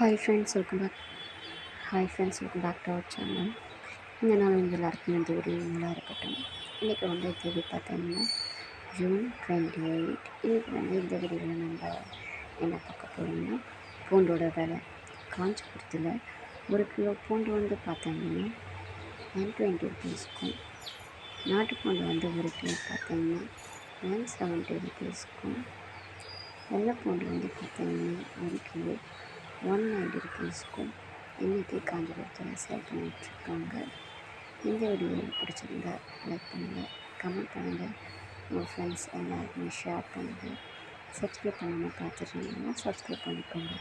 Hi friends welcome back hi friends welcome back to our channel இந்த நாள் வந்து எல்லாருக்கும் இந்த ஒரு நாளாக இருக்கட்டும். இன்றைக்கி வந்து தேதி பார்த்தீங்கன்னா ஜூன் டுவெண்ட்டி எயிட் இன்றைக்கி வந்து இந்த வீடியோவில் நம்ம என்ன பார்க்க போகிறோம்னா பூண்டோட விலை. காஞ்சிபுரத்தில் ஒரு கிலோ பூண்டு வந்து பார்த்தீங்கன்னா ஒன் டுவெண்ட்டி ருபீஸ்க்கும் நாட்டு பூண்டு வந்து ஒரு கிலோ பார்த்தீங்கன்னா ஒன் செவன்ட்டி ருபீஸ்க்கும் வெள்ளைப்பூண்டு வந்து பார்த்தீங்கன்னா ஒன் நைன்டி ருபீஸ்க்கும் இன்றைக்கி காஞ்சிபுரத்தில் சேல் பண்ணிகிட்ருக்காங்க இந்த வீடியோ பிடிச்சிருந்தா லைக் பண்ணுங்கள் கமெண்ட் பண்ணுங்கள் உங்கள் ஃப்ரெண்ட்ஸ் எல்லாருக்குமே ஷேர் பண்ணுங்கள் சப்ஸ்கிரைப் பண்ணாமல் பார்த்துருந்தீங்கன்னா சப்ஸ்கிரைப் பண்ணிக்கோங்க.